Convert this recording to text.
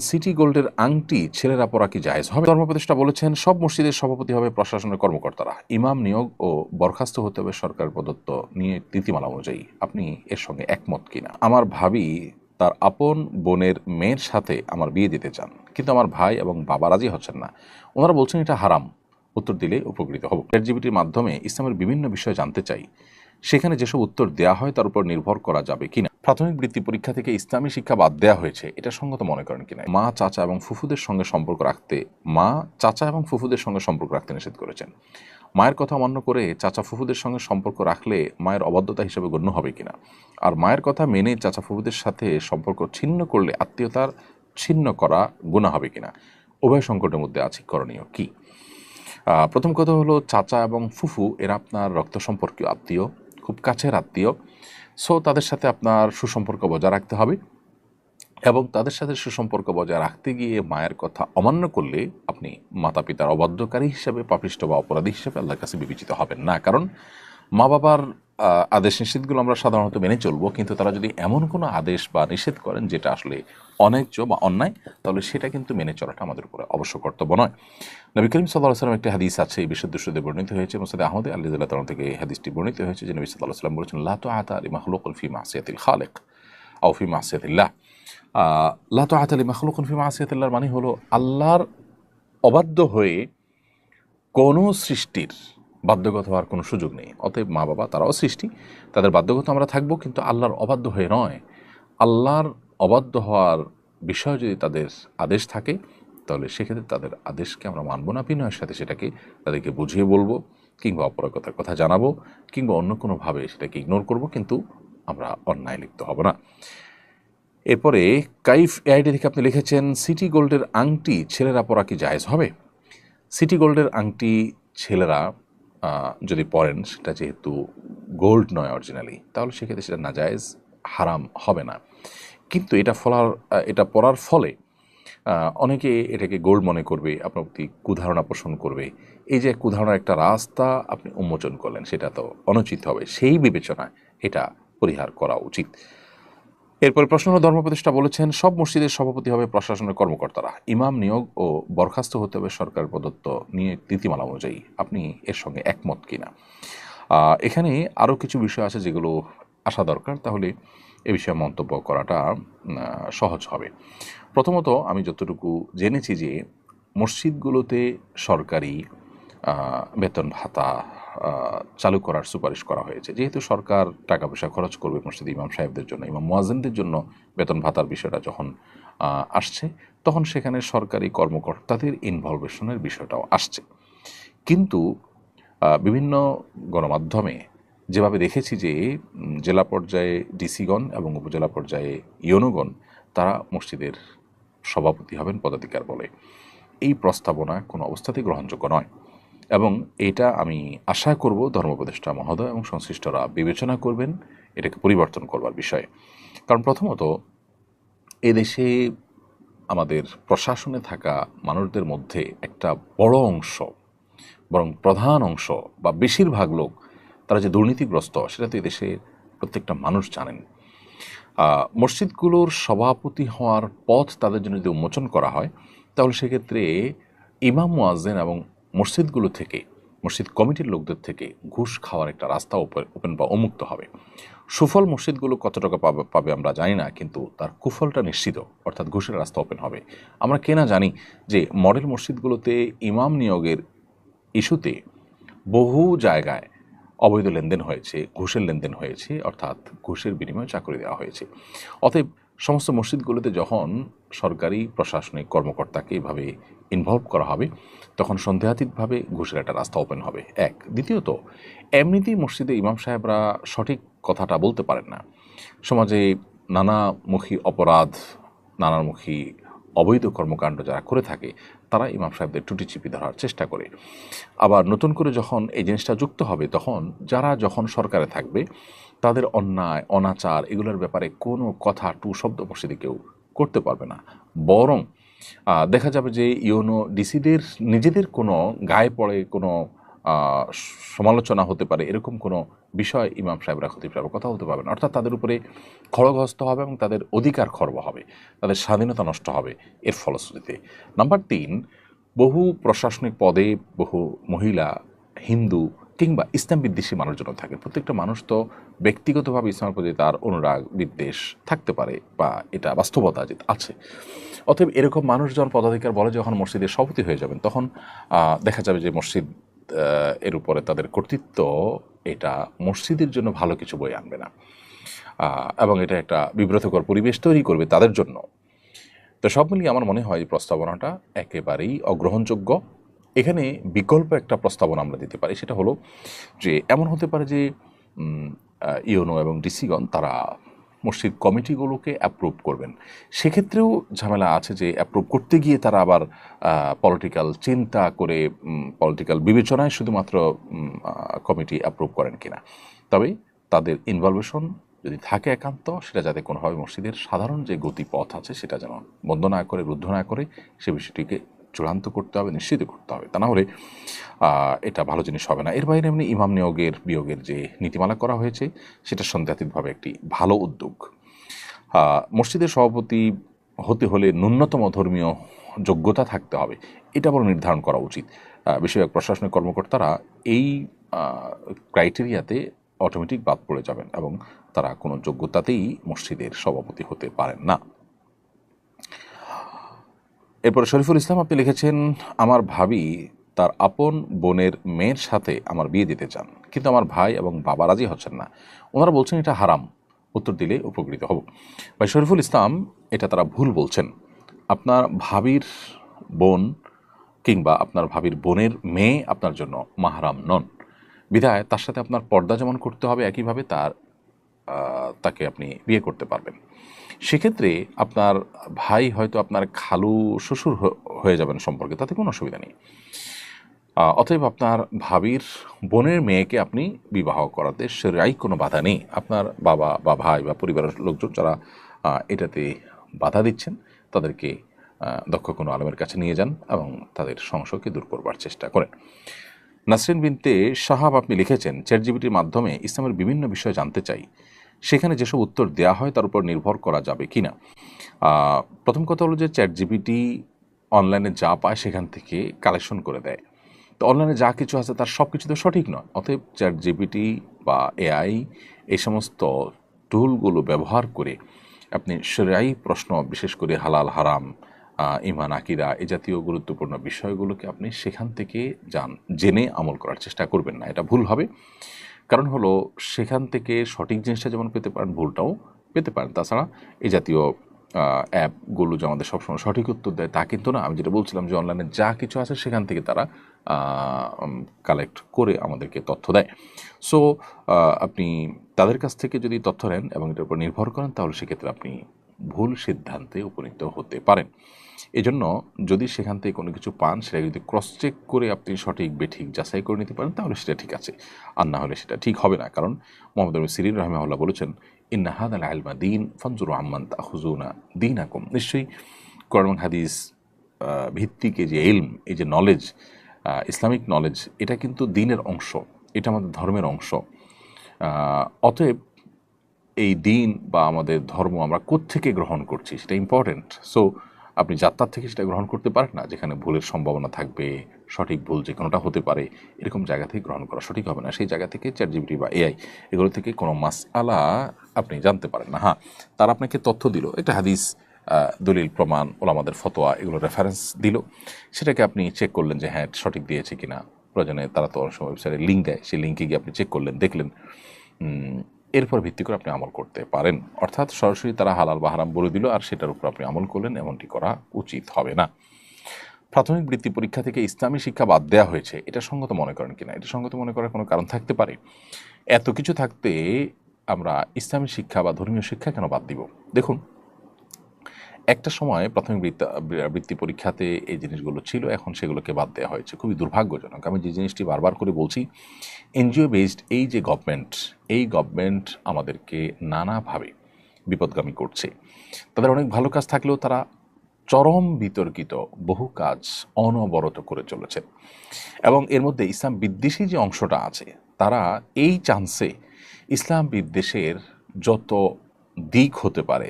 City গোল্ডের আংটি ছেলেরা পরা কি জায়েজ হবে? ধর্মপ্রতিষ্ঠা বলেছেন, সব মসজিদের সভাপতি হবে প্রশাসনের কর্মকর্তারা। ইমাম নিয়োগ ও বরখাস্ত হতে হবে সরকার প্রদত্ত নিয়ে নীতিমালা অনুযায়ী। আপনি এর সঙ্গে একমত কিনা? আমার ভাবি তার আপন বোনের মেয়ের সাথে আমার বিয়ে দিতে চান। কিন্তু আমার ভাই এবং বাবা রাজি হচ্ছেন না। ওনারা বলছেন, এটা হারাম। উত্তর দিলে উপকৃত হব। চ্যাটজিপিটির মাধ্যমে ইসলামের বিভিন্ন বিষয় জানতে চাই। সেখানে যেসব উত্তর দেয়া হয়, তার উপর নির্ভর করা যাবে কিনা? প্রাথমিক বৃত্তি পরীক্ষা থেকে ইসলামী শিক্ষা বাদ দেওয়া হয়েছে। এটা সঙ্গত মনে করেন কিনা? মা, চাচা এবং ফুফুদের সঙ্গে সম্পর্ক রাখতে মা, চাচা এবং ফুফুদের সঙ্গে সম্পর্ক রাখতে নিষেধ করেছেন। মায়ের কথা অমান্য করে চাচা ফুফুদের সঙ্গে সম্পর্ক রাখলে মায়ের অবাধ্যতা হিসেবে গণ্য হবে কিনা? আর মায়ের কথা মেনে চাচা ফুফুদের সাথে সম্পর্ক ছিন্ন করলে আত্মীয়তার ছিন্ন করা গুণা হবে কিনা? উভয় সংকটের মধ্যে আছে। করণীয় কি? প্রথম কথা হলো, চাচা এবং ফুফু, এরা আপনার রক্ত সম্পর্কীয় আত্মীয়, খুব কাছের আত্মীয়। সো তাদের সাথে আপনার সুসম্পর্ক বজায় রাখতে হবে এবং তাদের সাথে সুসম্পর্ক বজায় রাখতে গিয়ে মায়ের কথা অমান্য করলে আপনি মাতা পিতার অবাধ্যকারী হিসেবে পাপিষ্ট বা অপরাধী হিসেবে আল্লাহর কাছে বিবেচিত হবেন না। কারণ মা বাবার আদেশ নিষেধগুলো আমরা সাধারণত মেনে চলবো, কিন্তু তারা যদি এমন কোনো আদেশ বা নিষেধ করেন যেটা আসলে অন্যায্য বা অন্যায়, তাহলে সেটা কিন্তু মেনে চলাটা আমাদের উপরে অবশ্য কর্তব্য নয়। নবী করিম সাল্লাহ সাল্লাম একটি হাদিস আছে, এই বিশুদ্ধ সুদে বর্ণিত হয়েছে মোসাদ আহমদ আল্লাহ তালন থেকে এই হাদিসটি বর্ণিত হয়েছে যে নবী সাল্লাহ সাল্লাম বলেছেন, লা তো আতা আলী মাহলুকুল ফি মাসিয়াতিল খালেক আও ফি মাসিয়াতিল্লাহ। লা তো আতা আলী মাহলুকুল ফি মাসিয়াতিল্লাহর মানে হলো আল্লাহর অবাধ্য হয়ে কোনো সৃষ্টির বাধ্যগত হওয়ার কোনো সুযোগ নেই। অতএব মা বাবা তারাও সৃষ্টি, তাদের বাধ্যগত আমরা থাকব, কিন্তু আল্লাহর অবাধ্য হয়ে নয়। আল্লাহর অবাধ্য হওয়ার বিষয় যদি তাদের আদেশ থাকে, তাহলে সেক্ষেত্রে তাদের আদেশকে আমরা মানব না, বিনয়ের সাথে সেটাকে তাদেরকে বুঝিয়ে বলব কিংবা অপরাগতার কথা জানাব কিংবা অন্য কোনোভাবে সেটাকে ইগনোর করব, কিন্তু আমরা অন্যায় লিপ্ত হব না। এরপরে, কাইফ এআইডি থেকে আপনি লিখেছেন, সিটি গোল্ডের আংটি ছেলেরা পরা কি জায়েজ হবে? সিটি গোল্ডের আংটি ছেলেরা যদি পরেন, সেটা যেহেতু গোল্ড নয় অরিজিনালি তাহলে সেক্ষেত্রে সেটা নাজায়েজ হারাম হবে না। কিন্তু এটা ফলার এটা পড়ার ফলে অনেকে এটাকে গোল্ড মনে করবে, আপনার প্রতি কুধারণা পোষণ করবে। এই যে কুধারণার একটা রাস্তা আপনি উন্মোচন করলেন, সেটা তো অনুচিত হবে। সেই বিবেচনায় এটা পরিহার করা উচিত। এরপরে প্রশ্ন হলো, ধর্মপ্রতিষ্ঠা বলেছেন, সব মসজিদের সভাপতি হবে প্রশাসনের কর্মকর্তারা। ইমাম নিয়োগ ও বরখাস্ত হতে হবে সরকার প্রদত্ত নিয়ে নীতিমালা অনুযায়ী। আপনি এর সঙ্গে একমত কিনা? এখানে আরও কিছু বিষয় আছে যেগুলো আসা দরকার। তাহলে এ বিষয়ে মন্তব্য করাটা সহজ হবে। প্রথমত আমি যতটুকু জেনেছি যে, মসজিদগুলোতে সরকারি বেতন ভাতা চালু করার সুপারিশ করা হয়েছে। যেহেতু সরকার টাকা পয়সা খরচ করবে মসজিদ ইমাম সাহেবদের জন্য, ইমাম মোয়াজিনদের জন্য বেতন ভাতার বিষয়টা যখন আসছে, তখন সেখানে সরকারি কর্মকর্তাদের ইনভলভেশনের বিষয়টাও আসছে। কিন্তু বিভিন্ন গণমাধ্যমে যেভাবে দেখেছি যে জেলা পর্যায়ে ডিসিগণ এবং উপজেলা পর্যায়ে ইয়নুগণ তারা মসজিদের সভাপতি হবেন পদাধিকার বলে। এই প্রস্তাবনা কোনো অবস্থাতেই গ্রহণযোগ্য নয় এবং এটা আমি আশা করব ধর্মপ্রদেষ্টা মহোদয় এবং সংশ্লিষ্টরা বিবেচনা করবেন, এটাকে পরিবর্তন করবার বিষয়ে। কারণ প্রথমত, এদেশে আমাদের প্রশাসনে থাকা মানুষদের মধ্যে একটা বড় অংশ, বরং প্রধান অংশ বা বেশিরভাগ লোক তারা যে দুর্নীতিগ্রস্ত, সেটা তো এদেশের প্রত্যেকটা মানুষ জানেন। মসজিদগুলোর সভাপতি হওয়ার পথ তাদের জন্য যদি উন্মোচন করা হয়, তাহলে সেক্ষেত্রে ইমাম মুয়াজ্জেন এবং মসজিদগুলো থেকে, মসজিদ কমিটির লোকদের থেকে ঘুষ খাওয়ার একটা রাস্তা ওপেন বা উন্মুক্ত হবে। সুফল মসজিদগুলো কত টাকা পাবে পাবে আমরা জানি না, কিন্তু তার কুফলটা নিশ্চিত, অর্থাৎ ঘুষের রাস্তা ওপেন হবে। আমরা কেনা জানি যে মডেল মসজিদগুলোতে ইমাম নিয়োগের ইস্যুতে বহু জায়গায় অবৈধ লেনদেন হয়েছে, ঘুষের লেনদেন হয়েছে, অর্থাৎ ঘুষের বিনিময়ে চাকরি দেওয়া হয়েছে। অতএব সমস্ত মসজিদগুলোতে যখন সরকারি প্রশাসনিক কর্মকর্তাকে এভাবে ইনভলভ করা হবে, তখন সন্দেহাতীতভাবে ঘুষের একটা রাস্তা ওপেন হবে। এক। দ্বিতীয়ত, এমনিতেই মসজিদে ইমাম সাহেবরা সঠিক কথাটা বলতে পারেন না। সমাজে নানামুখী অপরাধ, নানামুখী অবৈধ কর্মকাণ্ড যারা করে থাকে, তারা ইমাম সাহেবদের টুটি চিপি ধরার চেষ্টা করে। আবার নতুন করে যখন এই জিনিসটা যুক্ত হবে, তখন যারা যখন সরকারে থাকবে, তাদের অন্যায়, অনাচার এগুলোর ব্যাপারে কোনো কথা টু শব্দ মসজিদে কেউ করতে পারবে না। বরং দেখা যাবে যে ইউনো ডিসিদের নিজেদের কোনো গায়ে পড়ে কোনো সমালোচনা হতে পারে, এরকম কোনো বিষয় ইমাম সাহেবরা খতিব কথা হতে পারবেন অর্থাৎ তাদের উপরে খড়গহস্ত হবে এবং তাদের অধিকার খর্ব হবে, তাদের স্বাধীনতা নষ্ট হবে এর ফলশ্রুতিতে। নাম্বার তিন, বহু প্রশাসনিক পদে বহু মহিলা, হিন্দু কিংবা ইসলাম বিদ্বেষী মানুষজন থাকে। প্রত্যেকটা মানুষ তো ব্যক্তিগতভাবে ইসলামের প্রতি তার অনুরাগ, বিদ্বেষ থাকতে পারে বা এটা বাস্তবতা যে আছে। অতএব এরকম মানুষজন পদাধিকার বলে যখন মসজিদের সভাপতি হয়ে যাবেন, তখন দেখা যাবে যে মসজিদ এর উপরে তাদের কর্তৃত্ব এটা মসজিদের জন্য ভালো কিছু বই আনবে না। এবং এটা একটা বিব্রতকর পরিবেশ তৈরি করবে তাদের জন্য। তো সব মিলিয়ে আমার মনে হয় প্রস্তাবনাটা একেবারেই অগ্রহণযোগ্য। এখানে বিকল্প একটা প্রস্তাবনা আমরা দিতে পারি, সেটা হলো যে, এমন হতে পারে যে ইউনো এবং ডিসিগণ তারা মসজিদ কমিটিগুলোকে অ্যাপ্রুভ করবেন। সেক্ষেত্রেও ঝামেলা আছে যে অ্যাপ্রুভ করতে গিয়ে তারা আবার পলিটিক্যাল চিন্তা করে পলিটিক্যাল বিবেচনায় শুধুমাত্র কমিটি অ্যাপ্রুভ করেন কিনা। তবে তাদের ইনভলভেশন যদি থাকে একান্ত, সেটা যাতে কোনোভাবে মসজিদের সাধারণ যে গতিপথ আছে, সেটা যেন বন্ধ না করে, রুদ্ধ না করে, সে বিষয়টিকে চূড়ান্ত করতে হবে, নিশ্চিত করতে হবে। তা না হলে এটা ভালো জিনিস হবে না। এর বাইরে এমনি ইমাম নিয়োগের, বিয়োগের যে নীতিমালা করা হয়েছে, সেটা সন্দেহাতীতভাবে একটি ভালো উদ্যোগ। মসজিদের সভাপতি হতে হলে ন্যূনতম ধর্মীয় যোগ্যতা থাকতে হবে। এটা বড় নির্ধারণ করা উচিত। বেশিরভাগ প্রশাসনিক কর্মকর্তারা এই ক্রাইটেরিয়াতে অটোমেটিক বাদ পড়ে যাবেন এবং তারা কোনো যোগ্যতাতেই মসজিদের সভাপতি হতে পারেন না। এরপরে শরীফুল ইসলাম, আপনি লিখেছেন, আমার ভাবি তার আপন বোনের মেয়ের সাথে আমার বিয়ে দিতে চান, কিন্তু আমার ভাই এবং বাবা রাজি হচ্ছেন না। ওনারা বলছেন, এটা হারাম। উত্তর দিলে উপকৃত হব। ভাই শরীফুল ইসলাম, এটা তারা ভুল বলছেন। আপনার ভাবির বোন কিংবা আপনার ভাবির বোনের মেয়ে আপনার জন্য মাহারাম নন। বিধায় তার সাথে আপনার পর্দা যেমন করতে হবে, একইভাবে তার তাকে আপনি বিয়ে করতে পারবেন। সেক্ষেত্রে আপনার ভাই হয়তো আপনার খালু শ্বশুর হয়ে যাবেন সম্পর্কে, তাতে কোনো অসুবিধা নেই। অতএব আপনার ভাবির বোনের মেয়েকে আপনি বিবাহ করাতে সেরাই কোনো বাধা নেই। আপনার বাবা বা ভাই বা পরিবারের লোকজন যারা এটাতে বাধা দিচ্ছেন, তাদেরকে দক্ষ কোনো আলমের কাছে নিয়ে যান এবং তাদের সংশয়কে দূর করবার চেষ্টা করেন। নাসরিন বিনতে সাহাব আপনি লিখেছেন চ্যাট জিবিটির মাধ্যমে ইসলামের বিভিন্ন বিষয় জানতে চাই। সেখানে যেসব উত্তর দেওয়া হয় তার উপর নির্ভর করা যাবে কি না প্রথম কথা হলো যে চ্যাট জিবিটি অনলাইনে যা পায় সেখান থেকে কালেকশন করে দেয়। তো অনলাইনে যা কিছু আছে তার সব কিছু তো সঠিক নয়। অতএব চ্যাট জিবিটি বা এআই এই সমস্ত টুলগুলো ব্যবহার করে আপনি সেরাই প্রশ্ন, বিশেষ করে হালাল, হারাম ইমান আকিরা এ জাতীয় গুরুত্বপূর্ণ বিষয়গুলোকে আপনি সেখান থেকে জান জেনে আমল করার চেষ্টা করবেন না। এটা ভুল হবে। কারণ হলো, সেখান থেকে সঠিক জিনিসটা যেমন পেতে পারেন, ভুলটাও পেতে পারেন। তাছাড়া এই জাতীয় অ্যাপগুলো যে আমাদের সবসময় সঠিক উত্তর দেয় তা কিন্তু না। আমি যেটা বলছিলাম যে অনলাইনে যা কিছু আছে সেখান থেকে তারা কালেক্ট করে আমাদেরকে তথ্য দেয়। সো আপনি তাদের কাছ থেকে যদি তথ্য নেন এবং এটার উপর নির্ভর করেন, তাহলে সেক্ষেত্রে আপনি ভুল সিদ্ধান্তে উপনীত হতে পারেন। এজন্য যদি সেখান থেকে কোনো কিছু পান, সেটা যদি ক্রস চেক করে আপনি সঠিক বেঠিক যাচাই করে নিতে পারেন, তাহলে সেটা ঠিক আছে। আর না হলে সেটা ঠিক হবে না। কারণ মোহাম্মদ রবি সিরিন রহমাউল্লাহ বলেছেন ইন্নাহাদ আল আলমা দিন ফঞ্জুর আহমান তাহুজুনা দিন আকুম নিশ্চয়ই কোরআন এবং হাদিস ভিত্তিক যে এলম এই যে নলেজ ইসলামিক নলেজ এটা কিন্তু দিনের অংশ, এটা আমাদের ধর্মের অংশ। অতএব এই দিন বা আমাদের ধর্ম আমরা কোত্থেকে গ্রহণ করছি সেটা ইম্পর্ট্যান্ট সো আপনি যাত্রার থেকে সেটা গ্রহণ করতে পারেন না, যেখানে ভুলের সম্ভাবনা থাকবে, সঠিক ভুল যে কোনোটা হতে পারে, এরকম জায়গা থেকে গ্রহণ করা সঠিক হবে না। সেই জায়গা থেকে চ্যাট জিবিটি বা এআই এগুলো থেকে কোনো মাসআলা আপনি জানতে পারেন না। হ্যাঁ তারা আপনাকে তথ্য দিল, একটা হাদিস দলিল, প্রমাণ, ওলামাদের ফতোয়া, এগুলো রেফারেন্স দিল। সেটাকে আপনি চেক করলেন যে হ্যাঁ সঠিক দিয়েছে কিনা। প্রয়োজনে তারা তো অনেক সময় ওয়েবসাইটে লিঙ্ক দেয়, সেই লিঙ্কে গিয়ে আপনি চেক করলেন, দেখলেন। এরপর ভিত্তি করে আপনি আমল করতে পারেন। অর্থাৎ সরাসরি তারা হালাল বা হারাম বলে দিল, আর সেটার উপর আপনি আমল করলেন, এমনটি করা উচিত হবে না। প্রাথমিক বৃত্তি পরীক্ষা থেকে ইসলামী শিক্ষা বাদ দেওয়া হয়েছে। এটা সঙ্গত মনে করেন কিনা? এটা সঙ্গত মনে করার কোনো কারণ থাকতে পারে। এত কিছু থাকতে আমরা ইসলামী শিক্ষা বা ধর্মীয় শিক্ষা কেন বাদ দিব? দেখুন একটা সময় প্রাথমিক বৃত্তা পরীক্ষাতে এই জিনিসগুলো ছিল, এখন সেগুলোকে বাদ দেওয়া হয়েছে। খুবই দুর্ভাগ্যজনক। আমি যে জিনিসটি বারবার করে বলছি এনজিও বেসড এই যে গভর্নমেন্ট এই গভর্নমেন্ট আমাদেরকে নানাভাবে বিপদগামী করছে। তাদের অনেক ভালো কাজ থাকলেও তারা চরম বিতর্কিত বহু কাজ অনবরত করে চলেছে। এবং এর মধ্যে ইসলাম বিদ্বেষী যে অংশটা আছে, তারা এই চান্সে ইসলাম বিদ্বেষের যত দিক হতে পারে